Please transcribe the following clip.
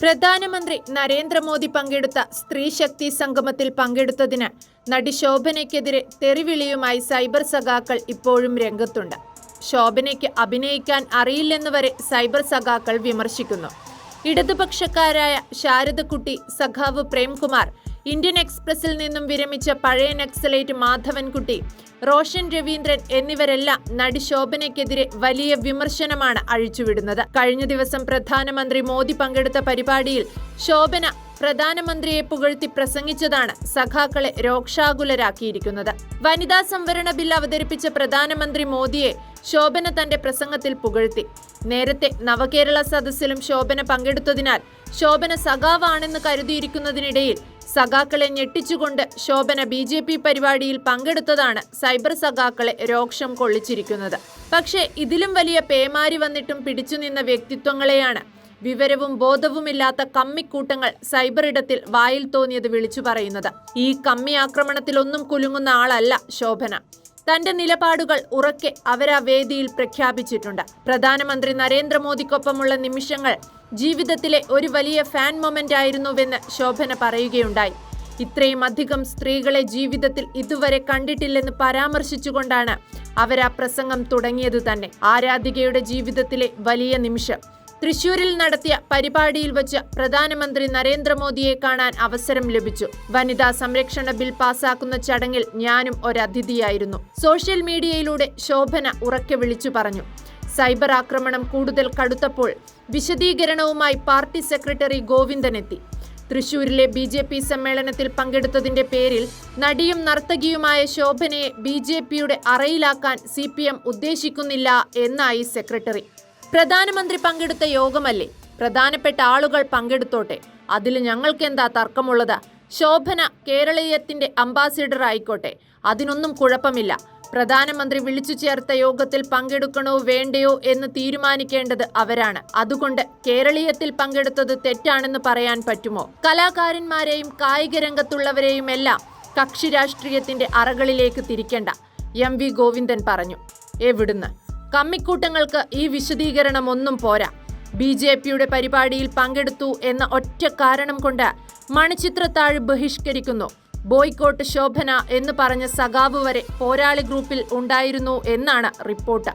പ്രധാനമന്ത്രി നരേന്ദ്രമോദി പങ്കെടുത്ത സ്ത്രീശക്തി സംഗമത്തിൽ പങ്കെടുത്തതിന് നടി ശോഭനയ്ക്കെതിരെ തെറിവിളിയുമായി സൈബർ സഖാക്കൾ ഇപ്പോഴും രംഗത്തുണ്ട്. ശോഭനയ്ക്ക് അഭിനയിക്കാൻ അറിയില്ലെന്ന് വരെ സൈബർ സഖാക്കൾ വിമർശിക്കുന്നു. ഇടതുപക്ഷക്കാരായ ശാരദക്കുട്ടി സഖാവ് പ്രേംകുമാർ ഇന്ത്യൻ എക്സ്പ്രസിൽ നിന്നും വിരമിച്ച പഴയ നക്സലേറ്റ് മാധവൻകുട്ടി റോഷൻ രവീന്ദ്രൻ എന്നിവരെല്ലാം നടി ശോഭനയ്ക്കെതിരെ വലിയ വിമർശനമാണ് അഴിച്ചുവിടുന്നത്. കഴിഞ്ഞ ദിവസം പ്രധാനമന്ത്രി മോദി പങ്കെടുത്ത പരിപാടിയിൽ ശോഭന പ്രധാനമന്ത്രിയെ പുകഴ്ത്തി പ്രസംഗിച്ചതാണ് സഖാക്കളെ രോക്ഷാകുലരാക്കിയിരിക്കുന്നത്. വനിതാ സംവരണ ബിൽ അവതരിപ്പിച്ച പ്രധാനമന്ത്രി മോദിയെ ശോഭന തന്റെ പ്രസംഗത്തിൽ പുകഴ്ത്തി. നേരത്തെ നവകേരള സദസ്സിലും ശോഭന പങ്കെടുത്തതിനാൽ ശോഭന സഖാവാണെന്ന് കരുതിയിരിക്കുന്നതിനിടയിൽ സഖാക്കളെ ഞെട്ടിച്ചുകൊണ്ട് ശോഭന ബി ജെ പി പരിപാടിയിൽ പങ്കെടുത്തതാണ് സൈബർ സഖാക്കളെ രോക്ഷം കൊള്ളിച്ചിരിക്കുന്നത്. പക്ഷേ ഇതിലും വലിയ പേമാരി വന്നിട്ടും പിടിച്ചുനിന്ന വ്യക്തിത്വങ്ങളെയാണ്. വിവരവും ബോധവുമില്ലാത്ത കമ്മിക്കൂട്ടങ്ങൾ സൈബർ ഇടത്തിൽ വായിൽ തോന്നിയത് വിളിച്ചു പറയുന്നത്. ഈ കമ്മി ആക്രമണത്തിലൊന്നും കുലുങ്ങുന്ന ആളല്ല ശോഭന. തന്റെ നിലപാടുകൾ ഉറക്കെ അവരാ വേദിയിൽ പ്രഖ്യാപിച്ചിട്ടുണ്ട്. പ്രധാനമന്ത്രി നരേന്ദ്രമോദിക്കൊപ്പമുള്ള നിമിഷങ്ങൾ ജീവിതത്തിലെ ഒരു വലിയ ഫാൻ മൊമെന്റ് ആയിരുന്നുവെന്ന് ശോഭന പറയുകയുണ്ടായി. ഇത്രയും അധികം സ്ത്രീകളെ ജീവിതത്തിൽ ഇതുവരെ കണ്ടിട്ടില്ലെന്ന് പരാമർശിച്ചുകൊണ്ടാണ് അവർ ആ പ്രസംഗം തുടങ്ങിയത് തന്നെ. ആരാധികയുടെ ജീവിതത്തിലെ വലിയ നിമിഷം. തൃശൂരിൽ നടത്തിയ പരിപാടിയിൽ വച്ച് പ്രധാനമന്ത്രി നരേന്ദ്രമോദിയെ കാണാൻ അവസരം ലഭിച്ചു. വനിതാ സംരക്ഷണ ബിൽ പാസാക്കുന്ന ചടങ്ങിൽ ഞാനും ഒരതിഥിയായിരുന്നു. സോഷ്യൽ മീഡിയയിലൂടെ ശോഭന ഉറക്കെ വിളിച്ചു പറഞ്ഞു. സൈബർ ആക്രമണം കൂടുതൽ കടുത്തപ്പോൾ വിശദീകരണവുമായി പാർട്ടി സെക്രട്ടറി ഗോവിന്ദനെത്തി. തൃശൂരിലെ ബി ജെ പി സമ്മേളനത്തിൽ പങ്കെടുത്തതിന്റെ പേരിൽ നടിയും നർത്തകിയുമായ ശോഭനയെ ബി ജെ പിയുടെ അറയിലാക്കാൻ സി പി എം ഉദ്ദേശിക്കുന്നില്ല എന്നായി സെക്രട്ടറി. പ്രധാനമന്ത്രി പങ്കെടുത്ത യോഗമല്ലേ? പ്രധാനപ്പെട്ട ആളുകൾ പങ്കെടുത്തോട്ടെ. അതിൽ ഞങ്ങൾക്കെന്താ തർക്കമുള്ളത്? ശോഭന കേരളീയത്തിന്റെ അംബാസിഡർ ആയിക്കോട്ടെ അതിനൊന്നും കുഴപ്പമില്ല. പ്രധാനമന്ത്രി വിളിച്ചു ചേർത്ത യോഗത്തിൽ പങ്കെടുക്കണോ വേണ്ടയോ എന്ന് തീരുമാനിക്കേണ്ടത് അവരാണ്. അതുകൊണ്ട് കേരളീയത്തിൽ പങ്കെടുത്തത് തെറ്റാണെന്ന് പറയാൻ പറ്റുമോ? കലാകാരന്മാരെയും കായിക രംഗത്തുള്ളവരെയും എല്ലാം കക്ഷി രാഷ്ട്രീയത്തിന്റെ അറകളിലേക്ക് തിരിക്കേണ്ട. എം വി ഗോവിന്ദൻ പറഞ്ഞു. എവിടുന്ന്? കമ്മിക്കൂട്ടങ്ങൾക്ക് ഈ വിശദീകരണം ഒന്നും പോരാ. ബി ജെ പിയുടെ പരിപാടിയിൽ പങ്കെടുത്തു എന്ന ഒറ്റ കാരണം കൊണ്ട് മണിച്ചിത്രത്താഴ് ബഹിഷ്കരിക്കുന്നു. ബോയ്ക്കോട്ട് ശോഭന എന്ന് പറഞ്ഞ സഖാവ് വരെ പോരാളി ഗ്രൂപ്പിൽ ഉണ്ടായിരുന്നു എന്നാണ് റിപ്പോർട്ട്.